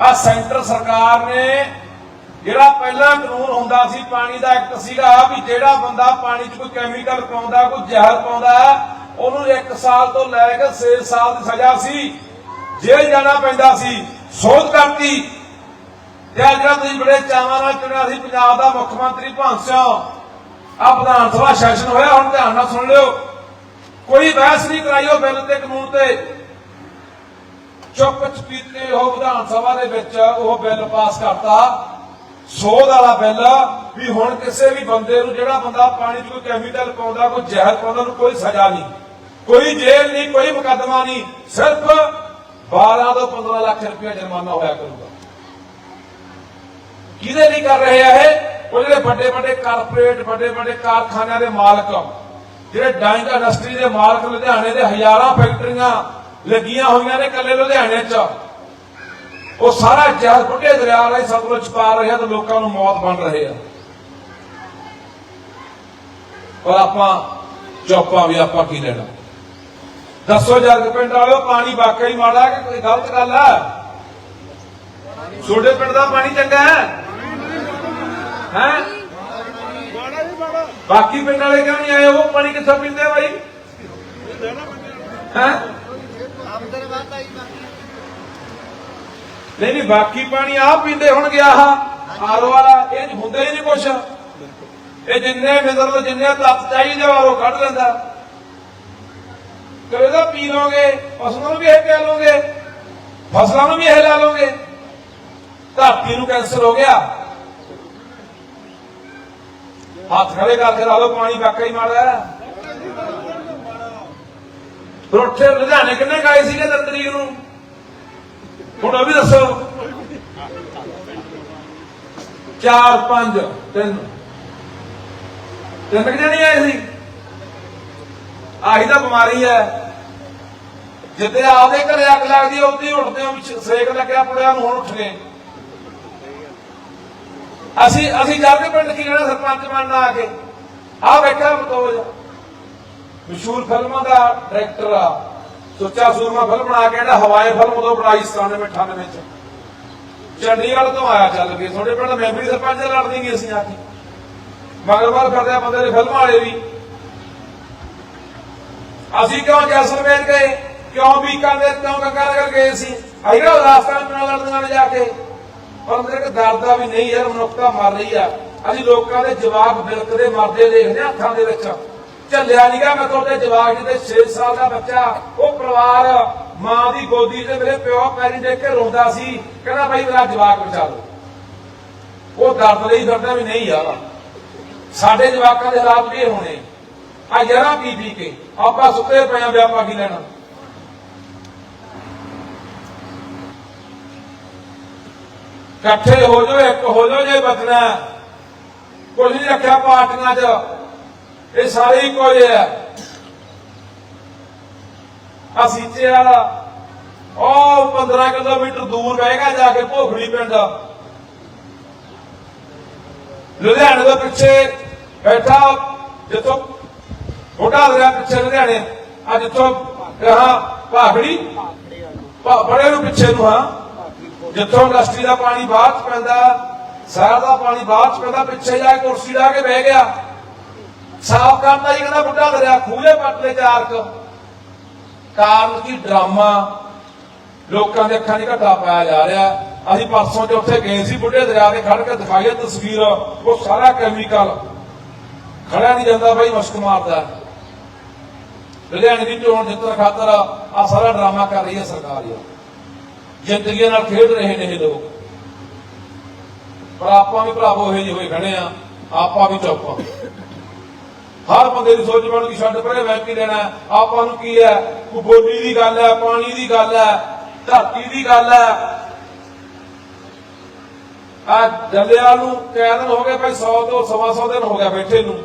ਆ ਸੈਂਟਰ ਸਰਕਾਰ ਨੇ ਜਿਹੜਾ ਪਹਿਲਾਂ ਕਾਨੂੰਨ ਹੁੰਦਾ ਸੀ ਪਾਣੀ ਦਾ ਐਕਟ ਸੀਗਾ ਵੀ ਜਿਹੜਾ ਬੰਦਾ ਪਾਣੀ 'ਚ ਕੋਈ ਕੈਮੀਕਲ ਪਾਉਂਦਾ, ਕੋਈ ਜ਼ਹਿਰ ਪਾਉਂਦਾ, ਉਹਨੂੰ 1 ਸਾਲ ਤੋਂ ਲੈ ਕੇ 6 ਸਾਲ ਦੀ ਸਜ਼ਾ ਸੀ। ਜੇਲ੍ਹ ਜਾਣਾ ਪੈਂਦਾ ਸੀ, ਸੋਧ ਕਰਤੀ। ਤੇ ਆਹ ਜਿਹੜਾ ਤੁਸੀਂ ਬੜੇ ਚਾਵਾਂ ਨਾਲ ਚੁਣਿਆ ਸੀ, ਪੰਜਾਬ ਦਾ ਮੁੱਖ ਮੰਤਰੀ ਭਗਤ ਸਿੰਘ, ਆ ਵਿਧਾਨ ਸਭਾ ਸੈਸ਼ਨ ਹੋਇਆ, ਹੁਣ ਧਿਆਨ ਨਾਲ ਸੁਣ ਲਿਓ। ਕੋਈ ਬਹਿਸ ਨਹੀਂ ਕਰਾਈ ਉਹ ਬਿੱਲ ਤੇ ਕਾਨੂੰਨ ਤੇ। ਚੁੱਪ ਚਪੀਤੇ ਉਹ ਵਿਧਾਨ ਸਭਾ ਦੇ ਵਿੱਚ ਉਹ ਬਿੱਲ ਪਾਸ ਕਰਤਾ। ਸੋਧ ਵਾਲਾ ਬਿੱਲ ਵੀ ਹੁਣ ਕਿਸੇ ਵੀ ਬੰਦੇ ਨੂੰ ਜਿਹੜਾ ਬੰਦਾ ਪਾਣੀ 'ਚ ਕੋਈ ਕੈਮੀਕਲ ਪਾਉਂਦਾ, ਕੋਈ ਜ਼ਹਿਰ ਪਾਉਂਦਾ, ਉਹਨੂੰ ਕੋਈ ਸਜ਼ਾ ਨਹੀਂ। ਕੋਈ ਜੇਲ੍ਹ ਨਹੀਂ, ਕੋਈ ਮੁਕੱਦਮਾ ਨਹੀਂ, ਸਿਰਫ 12 ਤੋਂ 15 ਲੱਖ ਰੁਪਏ ਜੁਰਮਾਨਾ ਹੋਇਆ ਕਰੂਗਾ। ਕਿਹਦੇ ਲਈ ਕਰ ਰਹੇ ਆ ਇਹ? ਉਹ ਜਿਹੜੇ ਵੱਡੇ ਵੱਡੇ ਕਾਰਪੋਰੇਟ ਵੱਡੇ ਵੱਡੇ ਕਾਰਖਾਨਿਆਂ ਦੇ ਮਾਲਕ ਜਿਹੜੇ ਡਾਈਂਗ ਇੰਡਸਟਰੀ ਦੇ ਮਾਲਕ, ਲੁਧਿਆਣੇ ਦੇ ਹਜ਼ਾਰਾਂ ਫੈਕਟਰੀਆਂ ਲੱਗੀਆਂ ਹੋਈਆਂ ਨੇ ਕੱਲੇ ਲੁਧਿਆਣੇ 'ਚ। ਉਹ ਸਾਰਾ ਜ਼ਹਿਰ ਬੁੱਢੇ ਦਰਿਆ ਰਾਹੀਂ ਸਤਲੁਜ ਪਾ ਰਹੇ ਤੇ ਲੋਕਾਂ ਨੂੰ ਮੌਤ ਬਣ ਰਹੇ ਆ। ਪਰ ਆਪਾਂ ਚੁੱਪਾਂ ਵੀ ਆਪਾਂ ਕੀ ਲੈਣਾ? ਦੱਸੋ ਜਰਗ ਪਿੰਡ ਵਾਲਿਓ, ਪਾਣੀ ਵਾਕਈ ਮਾੜਾ ਕਿ ਕੋਈ ਗਲਤ ਗੱਲ ਹੈ ਛੋਟੇ ਪਿੰਡ ਦਾ ਪਾਣੀ ਚੰਗਾ ਹੈ? ਹੈ? ਬਾਕੀ ਪਿੰਡ ਵਾਲੇ ਕਿਉਂ ਨਹੀਂ ਆਏ? ਉਹ ਪਾਣੀ ਕਿੱਥੋਂ ਪੀਂਦੇ ਆ ਬਾਈ? ਹੈ? ਨਹੀਂ ਨਹੀਂ, ਬਾਕੀ ਪਾਣੀ ਆ ਪੀਂਦੇ ਹੋਣਗੇ ਆਹ ਆਰੋ ਵਾਲਾ। ਇਹ ਹੁੰਦਾ ਹੀ ਨਹੀਂ ਕੁਛ। ਇਹ ਜਿੰਨੇ ਮਿਨਰਲ ਜਿੰਨੇ ਤੱਤ ਚਾਹੀਦੇ ਆਰੋ ਕੱਢ ਲੈਂਦਾ। ਤੇ ਇਹਦਾ ਪੀ ਲੋਗੇ ਫਸਲਾਂ ਨੂੰ ਵੀ ਇਹ ਕਹਿ ਲੋਗੇ ਫਸਲਾਂ ਨੂੰ ਵੀ ਇਹ ਲਾ ਲੋਗੇ ਧਰਤੀ ਨੂੰ ਕੈਂਸਰ ਹੋ ਗਿਆ। ਹੱਥ ਖੜੇ ਕਰਕੇ ਲਾ ਲਓ, ਪਾਣੀ ਵਾਕਈ ਮਾੜਾ ਫਿਰ ਰੋਠੇ ਲੁਧਿਆਣੇ ਕਿੰਨੇ ਗਾਏ ਸੀਗੇ ਤਿੰਨ ਤਰੀਕ ਨੂੰ? ਹੁਣ ਉਹ ਵੀ ਦੱਸੋ। ਚਾਰ, ਪੰਜ, ਤਿੰਨ। ਤਿੰਨ ਕਿ ਜਣੇ ਆਏ ਸੀ। ਆਹੀ ਤਾਂ ਬਿਮਾਰੀ ਹੈ। ਜਿੱਦੇ ਆਪਦੇ ਘਰੇ ਅੱਗ ਲੱਗਦੀ ਹੈ ਉੱਤੇ ਹੀ ਉੱਠਦੇ ਹਾਂ ਸੇਕ ਲੱਗਿਆ, ਪੁੜਿਆ ਨੂੰ ਹੁਣ ਉੱਠ ਗਏ ਅਸੀਂ ਅਸੀਂ ਜਾ ਕੇ ਪਿੰਡ ਕੀ ਕਹਿਣਾ ਸਰਪੰਚ ਬਣਨਾ ਆ ਕੇ। ਆ ਬੈਠਾ ਮਤੋਜ। ਮਸ਼ਹੂਰ ਫਿਲਮਾਂ ਦਾ ਡਾਇਰੈਕਟਰ ਆ। ਸੁੱਚਾ ਸੂਰਮਾ ਫਿਲਮ ਬਣਾ ਕੇ ਜਿਹੜਾ ਹਵਾਈ ਫਿਲਮ ਉਦੋਂ ਬਣਾਈ 97 98 ਚ ਚੰਡੀਗੜ੍ਹ ਤੋਂ ਆਇਆ ਚੱਲ ਕੇ। ਤੁਹਾਡੇ ਪਿੰਡ ਮੈਂਬਰੀ ਸਰਪੰਚ ਨਾਲ ਲੜਦੀ ਅਸੀਂ ਆ ਕੇ ਮਗਰਵਾਲ ਕਰਦੇ ਆ ਬੰਦੇ ਨੇ ਫਿਲਮ ਵਾਲੇ ਵੀ। ਅਸੀਂ ਕਿਉਂ ਜੈਸਲਮੇਰ ਗਏ? ਕਿਉਂ ਬੀਕਾਨੇਰ ਕਿਉਂ ਗੰਗਾਨਗਰ ਗਏ ਸੀ? ਆਈਗਾ ਰਾਜਸਥਾਨ ਨਾਲ ਲੜਦੀਆਂ ਨੇ ਜਾ ਕੇ? ਪਰ ਮੇਰੇ ਕੋ ਡਰਦਾ ਵੀ ਨਹੀਂ ਯਾਰ, ਮਨੁੱਖਤਾ ਮਰ ਰਹੀ ਆ। ਅਸੀਂ ਲੋਕਾਂ ਦੇ ਜਵਾਬ ਬਿਲਕਦੇ ਮਰਦੇ ਦੇਖਦੇ ਹੱਥਾਂ ਦੇ ਵਿੱਚ। ਝੱਲਿਆ ਨਹੀਂਗਾ ਮੈਂ ਤੁਹਾਡੇ ਜਵਾਬ ਜਿਹਦੇ 6 ਸਾਲ ਦਾ ਬੱਚਾ। ਉਹ ਪਰਿਵਾਰ ਮਾਂ ਦੀ ਗੋਦੀ ਤੇ ਮੇਰੇ ਪਿਓ ਪੈਰੀ ਦੇਖ ਕੇ ਰੋਂਦਾ ਸੀ। ਕਹਿੰਦਾ, ਭਾਈ, ਮੇਰਾ ਜਵਾਬ ਬਚਾ ਦਿਓ ਉਹ ਦਰਦ ਲਈ ਫਿਰਦਾ ਵੀ ਨਹੀਂ ਯਾਰ। ਸਾਡੇ ਜਵਾਕਾਂ ਦੇ ਹਾਲਾਤ ਵੀ ਹੋਣੇ। ਆ ਯਾਰਾਂ ਪੀ ਪੀ ਕੇ ਆਪਾਂ ਸੁੱਤੇ ਪਏ ਆ ਵਿਆਪਾ ਕੀ ਲੈਣਾ। ਇਕੱਠੇ ਹੋ ਜਾਓ, ਇੱਕ ਹੋ ਜਾਓ ਜੇ ਬਚਣਾ। ਹੈ। ਕੁਝ ਨਹੀਂ ਰੱਖਿਆ ਪਾਰਟੀਆਂ 'ਚ। ਇਹ ਸਾਰੇ ਇੱਕੋ ਜਿਹੇ ਆ ਆ ਵਾਲਾ ਉਹ 15 ਕਿਲੋਮੀਟਰ ਦੂਰ ਬਹਿਗਾ ਜਾ ਕੇ ਭੋਖੜੀ ਪਿੰਡ। ਲੁਧਿਆਣੇ ਦੇ ਪਿੱਛੇ ਬੈਠਾ, ਜਿੱਥੋਂ ਛੋਟਾ ਦਰਿਆ ਪਿੱਛੇ ਲੁਧਿਆਣੇ ਆ ਜਿੱਥੋਂ ਕਹਾ ਭਾਖੜੀ। ਭਾਖੜੇ ਨੂੰ ਪਿੱਛੇ ਨੂੰ, ਹਾਂ। ਜਿੱਥੋਂ ਇੰਡਸਟਰੀ ਦਾ ਪਾਣੀ ਬਾਅਦ ਚ ਪੈਂਦਾ, ਸ਼ਹਿਰ ਦਾ ਪਾਣੀ ਬਾਅਦ ਚ ਪੈਂਦਾ, ਪਿੱਛੇ ਜਾ ਕੇ ਕੁਰਸੀ ਲਾ ਕੇ ਬਹਿ ਗਿਆ। ਸਾਫ਼ ਕਰਤਾ ਜੀ ਕਹਿੰਦਾ ਬੁੱਢਾ ਦਰਿਆ ਖੂਲੇ ਪੱਟਲੇ ਚਾਰਕ ਕਾਰਨ ਕੀ? ਡਰਾਮਾ। ਲੋਕਾਂ ਦੇ ਅੱਖਾਂ 'ਚ ਘਟਾ ਪਾਇਆ ਜਾ ਰਿਹਾ। ਅਸੀਂ ਪਰਸੋਂ ਤੇ ਉੱਥੇ ਗਏ ਸੀ ਬੁੱਢੇ ਦਰਿਆ ਦੇ ਖੜ ਕੇ ਦਿਖਾਈ ਤਸਵੀਰ, ਉਹ ਸਾਰਾ ਕੈਮੀਕਲ ਖੜਿਆ ਨਹੀਂ ਜਾਂਦਾ ਬਾਈ ਮੁਸ਼ਕ ਮਾਰਦਾ ਲੁਧਿਆਣੇ ਦੀ ਚੋਣ ਜਿੱਤਣ ਖਾਤਰ ਆ ਸਾਰਾ ਡਰਾਮਾ ਕਰ ਰਹੀ ਹੈ ਸਰਕਾਰ ਯਾਰ ਜ਼ਿੰਦਗੀ ਨਾਲ ਖੇਡ ਰਹੇ ਨੇ ਇਹ ਲੋਕ। ਪਰ ਆਪਾਂ ਵੀ ਭਰਾਵੋ ਇਹ ਜਿਹੇ ਹੋਏ ਖੜੇ ਆ। ਆਪਾਂ ਵੀ ਚੁੱਪ ਹਰ ਬੰਦੇ ਦੀ ਸੋਚ ਬਣ ਕੇ ਛੱਡ ਪਰੇ ਮੈਂ ਕੀ ਲੈਣਾ ਆਪਾਂ ਨੂੰ ਕੀ ਹੈ? ਕੋਈ ਬੋਲੀ ਦੀ ਗੱਲ ਹੈ, ਪਾਣੀ ਦੀ ਗੱਲ ਹੈ, ਧਰਤੀ ਦੀ ਗੱਲ ਹੈ। ਆ ਜਲਿਆ ਨੂੰ ਕਹਿ ਦਿਨ ਹੋ ਗਏ ਭਾਈ 100 ਤੋਂ ਸਵਾ 100 ਦਿਨ ਹੋ ਗਿਆ ਬੈਠੇ ਨੂੰ।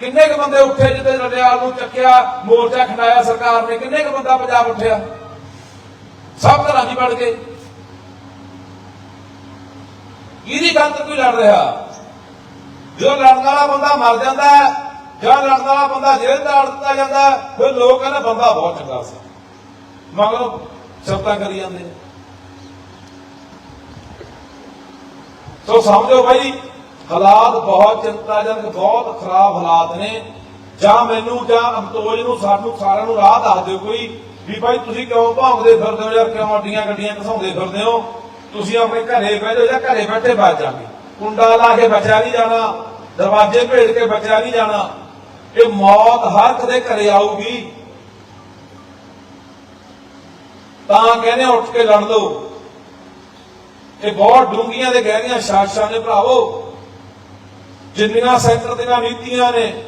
ਕਿੰਨੇ ਕੁ ਬੰਦੇ ਉੱਠੇ ਜਿੱਤੇ ਜਲਿਆਲ ਨੂੰ ਚੱਕਿਆ, ਮੋਰਚਾ ਖੜਾਇਆ ਸਰਕਾਰ ਨੇ, ਕਿੰਨੇ ਕੁ ਬੰਦਾ ਪੰਜਾਬ ਉੱਠਿਆ? ਸਭ ਘਰਾਂ ਦੀ ਵੜ ਗਏ। ਇਹਦੀ ਗੱਲ ਤੇ ਕੋਈ ਲੜ ਰਿਹਾ? ਜੋ ਲੜਨ ਵਾਲਾ ਬੰਦਾ ਮਰ ਜਾਂਦਾ ਹੈ ਜਾਂ ਲੜਨ ਵਾਲਾ ਬੰਦਾ ਜੇਲ੍ਹ ਦਾ ਦਿੱਤਾ ਜਾਂਦਾ, ਫਿਰ ਲੋਕ ਕਹਿੰਦੇ, ਬੰਦਾ ਬਹੁਤ ਚੰਗਾ ਸੀ। ਮਗਰੋਂ ਸ਼ਬਦਾਂ ਕਰੀ ਜਾਂਦੇ। ਸੋ ਸਮਝੋ ਭਾਈ ਹਾਲਾਤ ਬਹੁਤ ਚਿੰਤਾਜਨਕ, ਬਹੁਤ ਖਰਾਬ ਹਾਲਾਤ ਨੇ। ਜਾਂ ਮੈਨੂੰ, ਜਾਂ ਅਮਤੋਜ ਨੂੰ, ਸਾਨੂੰ ਸਾਰਿਆਂ ਨੂੰ ਰਾਹ ਦੱਸ ਦਿਓ ਕੋਈ, ਵੀ ਭਾਈ ਤੁਸੀਂ ਕਿਉਂ ਭੌਂਕਦੇ ਫਿਰਦੇ ਹੋ, ਜਾਂ ਕਿਉਂ ਅੱਡੀਆਂ ਗੱਡੀਆਂ ਘਸਾਉਂਦੇ ਫਿਰਦੇ ਹੋ? ਤੁਸੀਂ ਆਪਣੇ ਘਰੇ ਬਹਿ ਜਾਓ, ਜਾਂ ਘਰੇ ਬੈਠੇ ਬਚ ਜਾਗੇ। ਕੁੰਡਾ ਲਾ ਕੇ ਬਚਿਆ ਨਹੀਂ ਜਾਣਾ, ਦਰਵਾਜ਼ੇ ਭੇਜ ਕੇ ਬਚਿਆ ਨਹੀਂ ਜਾਣਾ। ਇਹ ਮੌਤ ਹਰ ਕਦੇ ਘਰੇ ਆਊਗੀ। ਤਾਂ ਕਹਿੰਦੇ ਉੱਠ ਕੇ ਲੜ ਲਓ। ਇਹ ਬਹੁਤ ਡੂੰਘੀਆਂ ਦੇ ਗਹਿਰੀਆਂ ਸਾਜ਼ਿਸ਼ਾਂ ਨੇ ਭਰਾਵੋ। ਜਿੰਨੀਆਂ ਸੈਂਟਰ ਦੀਆਂ ਨੀਤੀਆਂ ਨੇ,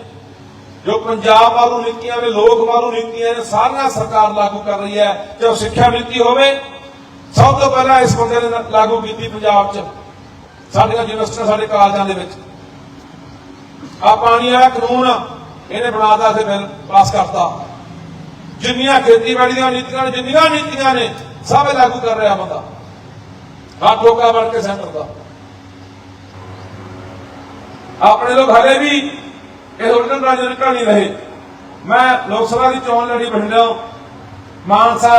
ਜੋ ਪੰਜਾਬ ਵਾਲੂ ਨੀਤੀਆਂ ਨੇ, ਲੋਕ ਵਾਲੂ ਨੀਤੀਆਂ ਨੇ, ਸਾਰੀਆਂ ਸਰਕਾਰ ਲਾਗੂ ਕਰ ਰਹੀ ਹੈ। ਚਾਹੇ ਉਹ ਸਿੱਖਿਆ ਨੀਤੀ ਹੋਵੇ, ਸਭ ਤੋਂ ਪਹਿਲਾਂ ਇਸ ਬੰਦੇ ਨੇ ਲਾਗੂ ਕੀਤੀ ਪੰਜਾਬ 'ਚ। ਸਾਡੀਆਂ ਯੂਨੀਵਰਸਿਟੀਆਂ, ਸਾਡੇ ਕਾਲਜਾਂ ਦੇ ਵਿੱਚ। ਆ ਪਾਣੀ ਵਾਲਾ ਕਾਨੂੰਨ ਇਹਨੇ ਬਣਾਤਾ ਤੇ ਬਿੱਲ ਪਾਸ ਕਰਤਾ। ਜਿੰਨੀਆਂ ਖੇਤੀਬਾੜੀ ਦੀਆਂ ਨੀਤੀਆਂ ਨੇ, ਜਿੰਨੀਆਂ ਨੀਤੀਆਂ ਨੇ, ਸਭ ਲਾਗੂ ਕਰ ਰਿਹਾ ਬੰਦਾ। ਹਾਂ ਠੋਕਾ ਬਣ ਕੇ ਸੈਂਟਰ ਦਾ। ਆਪਣੇ ਲੋਕ ਹਲੇ ਵੀ ਇਹ ਉਲਟਨ ਰਾਜ ਨਿਕਲ ਨਹੀਂ ਰਹੇ। ਮੈਂ ਲੋਕ ਸਭਾ ਦੀ ਚੋਣ ਲੜੀ ਬਠਿੰਡਾ ਮਾਨਸਾ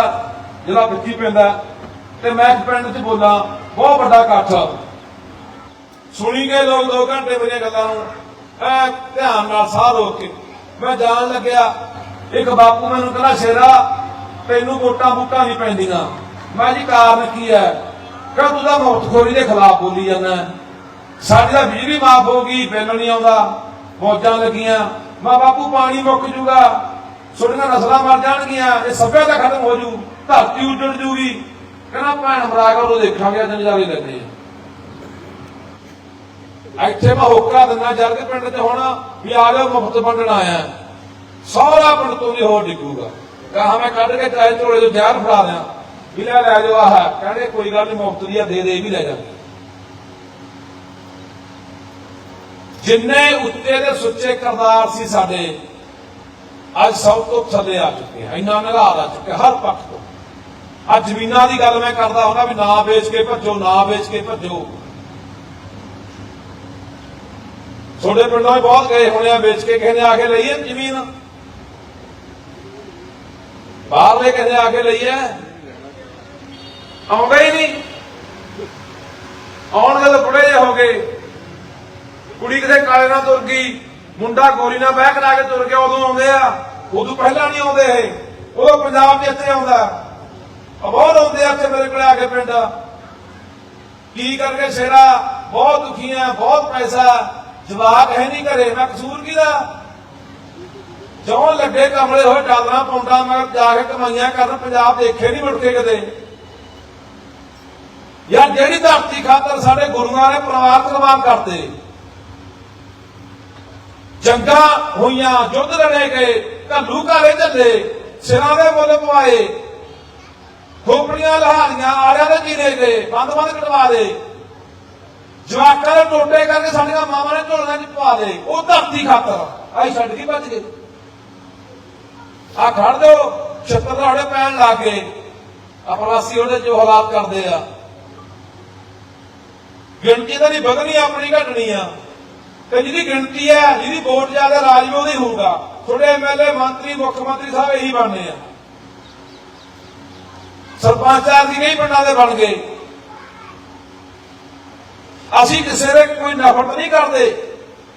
ਜਿਹੜਾ ਵਿੱਚੀ ਪੈਂਦਾ ਤੇ ਮੈਂ ਇੱਕ ਪਿੰਡ 'ਚ ਬੋਲਾਂ, ਬਹੁਤ ਵੱਡਾ ਇਕੱਠ ਸੁਣੀ ਗਏ ਲੋਕ 2 ਘੰਟੇ ਮੇਰੀਆਂ ਗੱਲਾਂ ਨੂੰ। ਧਿਆਨ ਨਾਲ ਸਾਹ ਰੋਕ ਕੇ। ਮੈਂ ਜਾਣ ਲੱਗਿਆ, ਇੱਕ ਬਾਪੂ ਮੈਨੂੰ ਕਹਿੰਦਾ, ਸ਼ੇਰਾ, ਤੈਨੂੰ ਵੋਟਾਂ ਬੂਟਾਂ ਨਹੀਂ ਪੈਂਦੀਆਂ। ਮੈਂ ਜੀ, ਕਾਰਨ ਕੀ ਹੈ ਕਹਿੰਦਾ ਤੂੰ ਤਾਂ ਮੁਫਤਖੋਰੀ ਦੇ ਖਿਲਾਫ ਬੋਲੀ ਜਾਂਦਾ ਹੈ। ਸਾਡੀ ਤਾਂ ਬਿਜਲੀ ਮਾਫ ਹੋ ਗਈ, ਬਿੱਲ ਨਹੀਂ ਆਉਂਦਾ। ਮੌਜਾਂ ਲੱਗੀਆਂ। ਮੈਂ ਬਾਪੂ, ਪਾਣੀ ਮੁੱਕ ਜੂਗਾ। ਛੋਟੀਆਂ ਨਸਲਾਂ ਮਰ ਜਾਣਗੀਆਂ। ਇਹ ਸਭਿਅਤਾ ਖਤਮ ਹੋ ਜੂ। ਧਰਤੀ ਉੱਜੜ ਜੂਗੀ। ਕਹਿੰਦਾ, ਭੈਣ, ਮਰਾਗਾ ਉਹ ਦੇਖਾਂਗੇ, ਅੱਜ ਨਜ਼ਾਰੇ ਲੈਂਦੇ ਆ। ਇੱਥੇ ਮੈਂ ਹੋਕਾ ਦਿੰਦਾ ਜਰਗ ਪਿੰਡ 'ਚ ਹੁਣ ਵੀ ਆ ਜਾਓ, ਮੁਫਤ ਵੰਡਣ ਆਇਆ। ਸਾਰਾ ਪਿੰਡ ਤੋਂ ਵੀ ਹੋਰ ਡਿੱਗੂਗਾ। ਕਹਾ ਮੈਂ ਕੱਢ ਕੇ ਚਾਹੇ ਝੋਲੇ ਤੋਂ ਜ਼ਹਿਰ ਫੜਾ ਦਿਆਂ। ਵੀ ਲੈ ਲੈ ਜਾਓ, ਆਹ। ਕਹਿੰਦੇ ਕੋਈ ਗੱਲ ਨਹੀਂ ਮੁਫਤ ਦੀ ਆ, ਦੇ ਦੇ ਵੀ ਲੈ ਜਾਂਗੇ ਜਿੰਨੇ ਉੱਤੇ ਦੇ ਸੁੱਚੇ ਕਰਦਾਰ ਸੀ ਸਾਡੇ, ਅੱਜ ਸਭ ਤੋਂ ਥੱਲੇ ਆ ਚੁੱਕੇ ਆ। ਇੰਨਾ ਨਿਘਾਰ ਆ ਚੁੱਕਿਆ ਹਰ ਪੱਖ ਤੋਂ। ਅੱਜ ਜ਼ਮੀਨਾਂ ਦੀ ਗੱਲ ਮੈਂ ਕਰਦਾ ਹੁੰਦਾ ਵੀ ਨਾ ਵੇਚ ਕੇ ਭੱਜੋ, ਨਾ ਵੇਚ ਕੇ ਭੱਜੋ। ਤੁਹਾਡੇ ਪਿੰਡੋਂ ਵੀ ਬਹੁਤ ਗਏ ਹੋਣੇ ਆ, ਵੇਚ ਕੇ ਕਿਸੇ ਨੇ ਆ ਕੇ ਲਈ ਜ਼ਮੀਨ? ਬਾਹਰਲੇ ਕਿਸੇ ਨੇ ਆ ਕੇ ਲਈ ਹੈ? ਆਉਂਦਾ ਹੀ ਨਹੀਂ। ਆਉਣਗੇ ਤਾਂ ਬੁੜੇ ਜਿਹੇ ਹੋ ਗਏ। ਕੁੜੀ ਕਿਤੇ ਕਾਲੇ ਨਾਲ ਤੁਰ ਗਈ, ਮੁੰਡਾ ਗੋਰੀ ਨਾਲ ਬਹਿ ਕਰਾ ਕੇ ਤੁਰ ਗਿਆ, ਉਦੋਂ ਆਉਂਦੇ ਆ। ਉਦੋਂ ਪਹਿਲਾਂ ਨਹੀਂ ਆਉਂਦੇ ਇਹ। ਉਦੋਂ ਪੰਜਾਬ ਦੇ ਇੱਥੇ ਆਉਂਦਾ। ਆ ਬਹੁਤ ਆਉਂਦੇ ਆ ਇੱਥੇ ਮੇਰੇ ਕੋਲ ਆ ਕੇ ਪਿੰਡ। ਕੀ ਕਰਕੇ ਸ਼ੇਰਾ ਬਹੁਤ ਦੁਖੀ ਆ, ਬਹੁਤ ਪੈਸਾ। ਜਵਾਬ ਹੈ ਨਹੀਂ ਘਰੇ, ਮੈਂ ਕਸੂਰ ਕਿਹਦਾ? ਜੋਂ ਲੱਗੇ ਕਮਲੇ ਹੋਏ ਡਾਲਰਾਂ ਪੌਂਡਾਂ ਮੈਂ ਜਾ ਕੇ ਕਮਾਈਆਂ ਕਰਨ, ਪੰਜਾਬ ਦੇਖੇ ਨਹੀਂ ਮੁੜ ਕੇ ਕਦੇ। ਯਾਰ ਜਿਹੜੀ ਧਰਤੀ ਖਾਤਰ ਸਾਡੇ ਗੁਰੂਆਂ ਨੇ ਪਰਿਵਾਰ ਕੁਰਬਾਨ ਕਰਤੇ। ਜੰਗਾਂ ਹੋਈਆਂ ਯੁੱਧ ਲੜੇ ਗਏ, ਘੱਲੂ ਘਾਰੇ ਝੱਲੇ ਸਿਰਾਂ ਦੇ ਮੁੱਲ ਪਵਾਏ। ਖੋਪੜੀਆਂ, ਲਹਾਰੀਆਂ ਆੜਿਆਂ ਦੇ ਜੀਰੇ ਗਏ ਬੰਦ ਬੰਦ ਕਟਵਾ ਦੇ ਜਵਾਕਾਂ ਦੇ ਟੋਟੇ ਕਰਕੇ ਸਾਡੀਆਂ ਮਾਵਾਂ ਨੇ ਝੋਲੀਆਂ 'ਚ ਪਾ ਦੇ ਉਹ ਧਰਤੀ ਖਾਤਰ। ਆਈ ਛੱਡ ਕੇ ਭੱਜ ਗਏ। ਆ ਖੜ ਦਿਓ ਛੱਤਰ ਤੁਹਾਡੇ ਪੈਣ ਲੱਗ ਗਏ। ਅਪਰਾਸੀ ਉਹਦੇ ਜੋ ਹਾਲਾਤ ਕਰਦੇ ਆ। ਗਿਣਤੀ ਤਾਂ ਨਹੀਂ ਵਧਣੀ, ਆਪਣੀ ਘਟਣੀ ਆ। ਤੇ ਜਿਹਦੀ ਗਿਣਤੀ ਹੈ, ਜਿਹਦੀ ਵੋਟ ਜ਼ਿਆਦਾ ਰਾਜ ਵੀ ਉਹਦੀ ਹੋਊਗਾ ਥੋੜੇ ਐਮਐਲਏ ਮੰਤਰੀ, ਮੁੱਖ ਮੰਤਰੀ ਸਾਹਿਬ ਇਹੀ ਬਣਨੇ ਆ। ਸਰਪੰਚਾਂ ਦੀ ਨਹੀਂ ਪਿੰਡਾਂ ਦੇ ਬਣ ਗਏ। ਅਸੀਂ ਕਿਸੇ ਦੇ ਕੋਈ ਨਫ਼ਰਤ ਨਹੀਂ ਕਰਦੇ,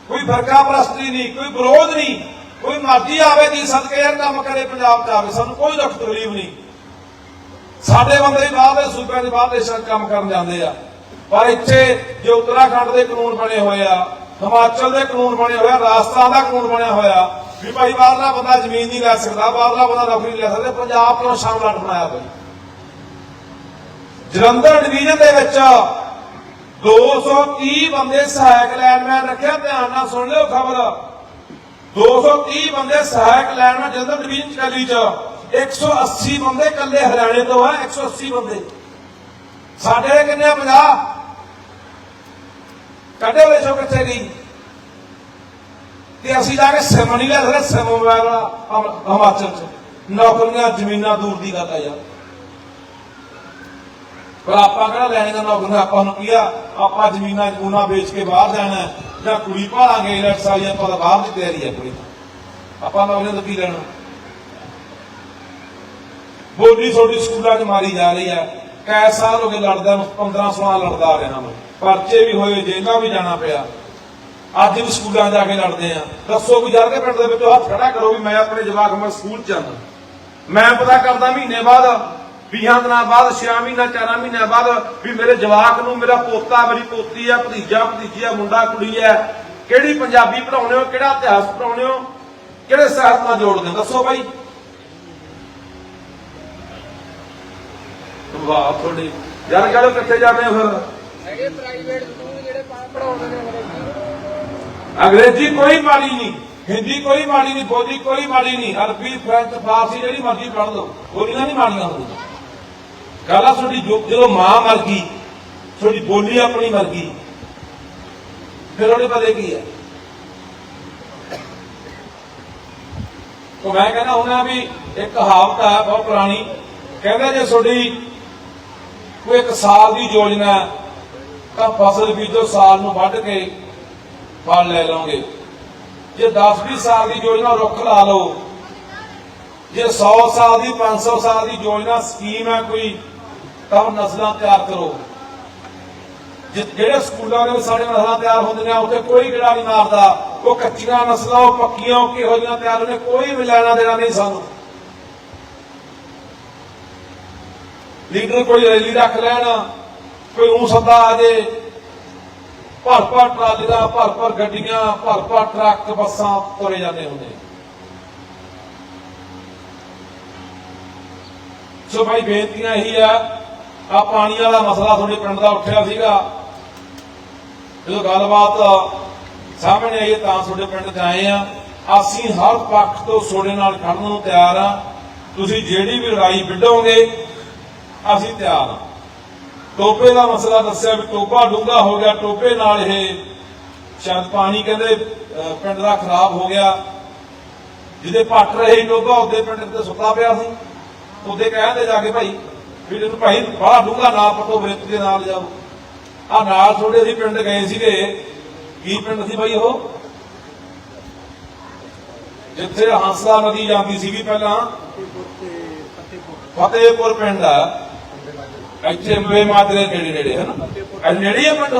ਕੋਈ ਫਰਕਾ ਪ੍ਰਸਤੀ ਨਹੀਂ, ਕੋਈ ਵਿਰੋਧ ਨਹੀਂ, ਕੋਈ ਮਰਜ਼ੀ ਆਵੇ ਦੀ ਸਦਕੇ ਯਾਰ ਕੰਮ ਕਰੇ, ਪੰਜਾਬ ਚ ਆਵੇ, ਸਾਨੂੰ ਕੋਈ ਦੁੱਖ ਤਕਲੀਫ ਨਹੀਂ। ਸਾਡੇ ਬੰਦੇ ਵੀ ਬਾਹਰਲੇ ਸੂਬਿਆਂ ਦੇ ਬਾਹਰ ਦੇਸ਼ਾਂ ਕੰਮ ਕਰਨ ਜਾਂਦੇ ਆ, ਪਰ ਇੱਥੇ ਜੋ ਉੱਤਰਾਖੰਡ ਦੇ ਕਾਨੂੰਨ ਬਣੇ ਹੋਏ ਆ, ਹਿਮਾਚਲ ਦੇ ਕਾਨੂੰਨ ਬਣੇ ਹੋਏ ਆ, ਰਾਜਸਥਾਨ ਦਾ ਕਾਨੂੰਨ ਬਣਿਆ ਹੋਇਆ, ਵੀ ਭਾਈ ਬਾਹਰਲਾ ਬੰਦਾ ਜ਼ਮੀਨ ਨਹੀਂ ਲੈ ਸਕਦਾ ਬਾਹਰਲਾ ਬੰਦਾ ਨੌਕਰੀ ਨਹੀਂ ਲੈ ਸਕਦਾ, ਪੰਜਾਬ ਕਿਉਂ ਸ਼ਾਮਲਾਟ ਬਣਾਇਆ ਭਾਈ ਜਲੰਧਰ ਡਿਵੀਜ਼ਨ ਦੇ ਵਿੱਚ 230 ਬੰਦੇ ਸਹਾਇਕ ਲਾਈਨਮੈਨ ਰੱਖਿਆ, ਧਿਆਨ ਨਾਲ ਸੁਣ ਲਿਓ ਖਬਰ। 230 ਬੰਦੇ ਸਹਾਇਕ ਲਾਈਨਮੈਨ ਜਲੰਧਰ ਡਿਵੀਜ਼ਨ ਚਕਲੀ ਚ। 180 ਬੰਦੇ ਕੱਲੇ ਹਰਿਆਣੇ ਤੋਂ ਆ 180 ਬੰਦੇ। ਸਾਡੇ ਕਿੰਨੇ ਆ? 50 ਕੱਢੇ ਹੋਏ ਸੋ ਕਿੱਥੇ ਗਈ ਤੇ ਅਸੀਂ ਜਾ ਕੇ ਸਿਮ ਨਹੀਂ ਲੈ ਸਕਦੇ, ਸਿਮ ਵਾਲਾ ਹਿਮਾਚਲ ਚ। ਨੌਕਰੀਆਂ ਜ਼ਮੀਨਾਂ ਦੂਰ ਦੀ ਗੱਲ ਆ ਯਾਰ। ਪਰ ਆਪਾਂ ਕਿਹੜਾ ਲੈਣੀਆਂ ਨੌਕਰੀਆਂ ਆਪਾਂ ਨੂੰ ਕੀ ਆਪਾਂ ਜ਼ਮੀਨਾਂ ਜਮੂਨਾ ਵੇਚ ਕੇ ਬਾਹਰ ਜਾਣਾ ਜਾਂ ਕੁੜੀ ਭਾਲਾਂਗੇ ਇਲੈਕਸ ਵਾਲੀ ਆਪਾਂ ਤਾਂ ਬਾਹਰ ਦੀ ਤਿਆਰੀ ਹੈ ਆਪਣੀ ਆਪਾਂ ਨੌਕਰੀਆਂ ਤੋਂ ਕੀ ਲੈਣਾ? ਬੋਲੀ ਛੋਟੀ ਸਕੂਲਾਂ 'ਚ ਮਾਰੀ ਜਾ ਰਹੀ ਹੈ। ਕੈ ਸਾਲ ਹੋ ਗਏ ਲੜਦਾ ਨੂੰ 15 16 ਲੜਦਾ ਆ ਰਿਹਾ ਮੈਂ। ਪਰਚੇ ਵੀ ਹੋਏ, ਜੇਲ੍ਹਾਂ ਵੀ ਜਾਣਾ ਪਿਆ। ਅੱਜ ਵੀ ਸਕੂਲਾਂ ਜਾ ਕੇ ਲੜਦੇ ਆ। ਦੱਸੋ ਵੀ ਜਰ ਕੇ ਪਿੰਡ ਦੇ ਵਿੱਚੋਂ ਹੱਥ ਖੜਾ ਕਰੋ ਵੀ ਮੈਂ ਆਪਣੇ ਜਵਾਕ ਮੈਂ ਸਕੂਲ ਚ ਜਾਣਾ। ਮੈਂ ਪਤਾ ਕਰਦਾ ਮਹੀਨੇ ਬਾਅਦ 20 ਦਿਨਾਂ ਬਾਅਦ 6 ਮਹੀਨਾ 4 ਮਹੀਨਿਆਂ ਬਾਅਦ ਵੀ ਮੇਰੇ ਜਵਾਕ ਨੂੰ ਮੇਰਾ ਪੋਤਾ ਮੇਰੀ ਪੋਤੀ ਆ ਭਤੀਜਾ ਭਤੀਜੀ ਆ ਮੁੰਡਾ ਕੁੜੀ ਆ ਕਿਹੜੀ ਪੰਜਾਬੀ ਪੜਾਉਣੇ ਹੋ ਕਿਹੜਾ ਇਤਿਹਾਸ ਪੜਾਉਣੇ ਹੋ ਕਿਹੜੇ ਸਾਹਿਤ ਨਾਲ ਜੋੜਦੇ ਦੱਸੋ ਬਾਈ। ਵਾਹ ਤੁਹਾਡੀ ਯਾਰ ਚਲੋ ਕਿੱਥੇ ਜਾਂਦੇ ਹੋ ਫਿਰ? ਹੈਗੇ ਪ੍ਰਾਈਵੇਟ ਸਕੂਲ ਜਿਹੜੇ ਪਾ- ਪੜ੍ਹਾਉਂਦੇ ਨੇ ਅੰਗਰੇਜ਼ੀ। ਅੰਗਰੇਜ਼ੀ ਕੋਈ ਮਾੜੀ ਨਹੀਂ ਹਿੰਦੀ ਕੋਈ ਮਾੜੀ ਨਹੀਂ ਬੋਲੀ ਕੋਈ ਮਾੜੀ ਨਹੀਂ ਅਰਬੀ ਫ੍ਰੈਂਚ ਫਾਰਸੀ ਜਿਹੜੀ ਮਰਜ਼ੀ ਪੜ੍ਹ ਲਓ ਬੋਲੀਆਂ ਨਹੀਂ ਮਾੜੀਆਂ ਹੁੰਦੀਆਂ। ਗੱਲ ਆ ਤੁਹਾਡੀ ਜੋ- ਜਦੋਂ ਮਾਂ ਮਰ ਗਈ, ਤੁਹਾਡੀ ਬੋਲੀ ਆਪਣੀ ਮਰ ਗਈ, ਫਿਰ ਉਹਦੇ ਪਤਾ ਕੀ ਹੈ ਉਹ ਮੈਂ ਕਹਿੰਦਾ ਹੁੰਦਾ ਵੀ ਇੱਕ ਕਹਾਵਤ ਹੈ ਬਹੁਤ ਪੁਰਾਣੀ, ਕਹਿੰਦਾ ਜੇ ਤੁਹਾਡੀ ਕੋਈ ਇੱਕ ਸਾਲ ਦੀ ਯੋਜਨਾ ਤਾਂ ਫਸਲ ਬੀਜੋ, ਸਾਲ ਨੂੰ ਵੱਢ ਕੇ ਫਲ ਲੈ ਲਓਗੇ। ਜੇ 10-20 ਸਾਲ ਦੀ ਯੋਜਨਾ ਰੁੱਖ ਲਾ ਲਓ, ਜੇ 100 ਸਾਲ ਦੀ 500 ਸਾਲ ਦੀ ਯੋਜਨਾ ਸਕੀਮ ਹੈ ਕੋਈ ਤਾਂ ਨਸਲਾਂ ਤਿਆਰ ਕਰੋ। ਜਿਹੜੇ ਸਕੂਲਾਂ ਦੇ ਸਾਡੇ ਨਸਲਾਂ ਤਿਆਰ ਹੁੰਦੀਆਂ ਉੱਥੇ ਕੋਈ ਗੜਾ ਨਹੀਂ ਮਾਰਦਾ ਉਹ ਕੱਚੀਆਂ ਨਸਲਾਂ, ਉਹ ਪੱਕੀਆਂ, ਉਹ ਕਿਹੋ ਜਿਹੀਆਂ ਤਿਆਰ ਨੇ ਕੋਈ ਵੀ ਲੈਣਾ ਦੇਣਾ ਨਹੀਂ ਸਾਨੂੰ। ਲੀਡਰ ਕੋਈ ਰੈਲੀ ਰੱਖ ਲੈਣ, ਕੋਈ ਉਹ ਸੱਦਾ ਆ ਜੇ। ਭਰ ਭਰ ਟਰਾਲੀਆਂ ਭਰ ਭਰ ਗੱਡੀਆਂ ਭਰ ਭਰ ਟਰੱਕ, ਬੱਸਾਂ ਤੁਰੇ ਜਾਂਦੇ ਹੁੰਦੇ। ਸੋ ਭਾਈ, ਬੇਨਤੀਆਂ ਇਹੀ ਆ ਆ ਪਾਣੀ ਵਾਲਾ ਮਸਲਾ ਤੁਹਾਡੇ ਪਿੰਡ ਦਾ ਉੱਠਿਆ ਸੀਗਾ। ਜਦੋਂ ਗੱਲਬਾਤ ਸਾਹਮਣੇ ਆਈ ਤਾਂ ਤੁਹਾਡੇ ਪਿੰਡ ਤੇ ਆਏ ਆ। ਅਸੀਂ ਹਰ ਪੱਖ ਤੋਂ ਤੁਹਾਡੇ ਨਾਲ ਖੜਨ ਨੂੰ ਤਿਆਰ ਆ। ਤੁਸੀਂ ਜਿਹੜੀ ਵੀ ਲੜਾਈ ਵਿੱਢੋਗੇ, ਅਸੀਂ ਤਿਆਰ ਆ। ਟੋਪੇ ਦਾ ਮਸਲਾ ਦੱਸਿਆ ਵੀ ਟੋਪਾ ਡੂੰਘਾ ਹੋ ਗਿਆ। ਟੋਪੇ ਨਾਲ ਇਹ ਸ਼ਾਇਦ ਪਾਣੀ ਕਹਿੰਦੇ ਪਿੰਡ ਦਾ ਖਰਾਬ ਹੋ ਗਿਆ। ਜਿਹਦੇ ਪੱਟ ਰਹੇ ਸੀ ਟੋਪਾ, ਉਹਦੇ ਪਿੰਡ ਤੇ ਸੁੱਤਾ ਪਿਆ ਸੀ। ਉਹਦੇ ਕਹਿੰਦੇ ਜਾ ਕੇ ਭਾਈ ਵੀ ਇਹਨੂੰ ਭਾਈ ਬੜਾ ਡੂੰਘਾ ਨਾ ਪਟੋ ਬ੍ਰਿਤ ਦੇ ਨਾਲ ਜਾਓ ਆ ਨਾਲ ਥੋੜੇ ਅਸੀਂ ਪਿੰਡ ਗਏ ਸੀਗੇ। ਕੀ ਪਿੰਡ ਸੀ ਭਾਈ ਉਹ? ਜਿੱਥੇ ਹੰਸਲਾ ਨਦੀ ਜਾਂਦੀ ਸੀਗੀ ਪਹਿਲਾਂ। ਫਤਿਹਪੁਰ ਪਿੰਡ ਆ। ਇੱਥੇ ਮੇ ਮਾਦਰੇ ਨੇੜੇ ਨੇੜੇ ਹੈ ਨਾ ਇਹ ਨੇੜੇ ਆ ਪਿੰਡ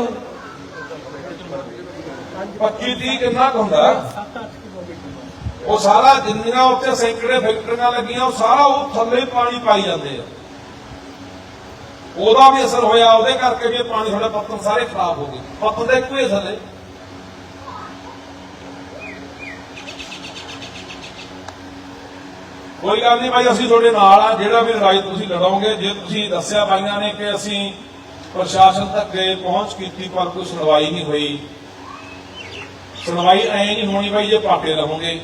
25 30 ਕਿੰਨਾ ਕੁ ਹੁੰਦਾ? ਉਹ ਸਾਰਾ ਜਿੰਨੀਆਂ ਉੱਤੇ ਸੈਂਕੜੇ ਫੈਕਟਰੀਆਂ ਲੱਗੀਆਂ, ਉਹ ਸਾਰਾ ਉਹ ਥੱਲੇ ਪਾਣੀ ਪਾਈ ਜਾਂਦੇ ਆ। ਉਹਦਾ ਵੀ ਅਸਰ ਹੋਇਆ, ਉਹਦੇ ਕਰਕੇ ਵੀ ਪਾਣੀ ਥੋੜੇ ਪੱਤਨ ਸਾਰੇ ਖਰਾਬ ਹੋ ਗਏ। ਪੱਤਨ ਦੇ ਇੱਕੋ ਹੀ ਥੱਲੇ ਕੋਈ ਗੱਲ ਨਹੀਂ ਭਾਈ ਅਸੀਂ ਤੁਹਾਡੇ ਨਾਲ ਆ, ਜਿਹੜਾ ਵੀ ਲੜਾਈ ਤੁਸੀਂ ਲੜੋਗੇ, ਜੇ ਤੁਸੀਂ ਦੱਸਿਆ ਭਾਈਆਂ ਨੇ ਕਿ ਅਸੀਂ ਪ੍ਰਸ਼ਾਸਨ ਤੱਕ ਗਏ, ਪਹੁੰਚ ਕੀਤੀ, ਪਰ ਕੋਈ ਸੁਣਵਾਈ ਨਹੀਂ ਹੋਈ। ਸੁਣਵਾਈ ਐ ਨਹੀਂ ਹੋਣੀ ਭਾਈ ਜੇ ਪਾਟੇ ਰਹੋਗੇ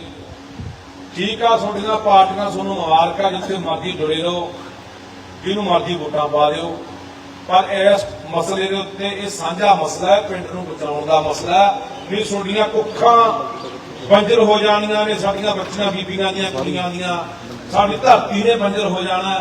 ਠੀਕ ਆ, ਤੁਹਾਡੀਆਂ ਪਾਰਟੀਆਂ ਤੁਹਾਨੂੰ ਮੁਬਾਰਕਾਂ, ਜਿੱਥੇ ਮਰਜ਼ੀ ਜੁੜੇ ਰਹੋ। ਜਿਹਨੂੰ ਮਰਜ਼ੀ ਵੋਟਾਂ ਪਾ ਦਿਓ। ਪਰ ਇਸ ਮਸਲੇ ਦੇ ਉੱਤੇ ਇਹ ਸਾਂਝਾ ਮਸਲਾ ਹੈ, ਪਿੰਡ ਨੂੰ ਬਚਾਉਣ ਦਾ ਮਸਲਾ ਵੀ ਤੁਹਾਡੀਆਂ ਕੁੱਖਾਂ ਬੰਜਰ ਹੋ ਜਾਣੀਆਂ ਨੇ, ਸਾਡੀਆਂ ਬੱਚੀਆਂ, ਬੀਬੀਆਂ ਦੀਆਂ, ਕੁੜੀਆਂ ਦੀਆਂ। ਸਾਡੀ ਧਰਤੀ ਨੇ ਬੰਜਰ ਹੋ ਜਾਣਾ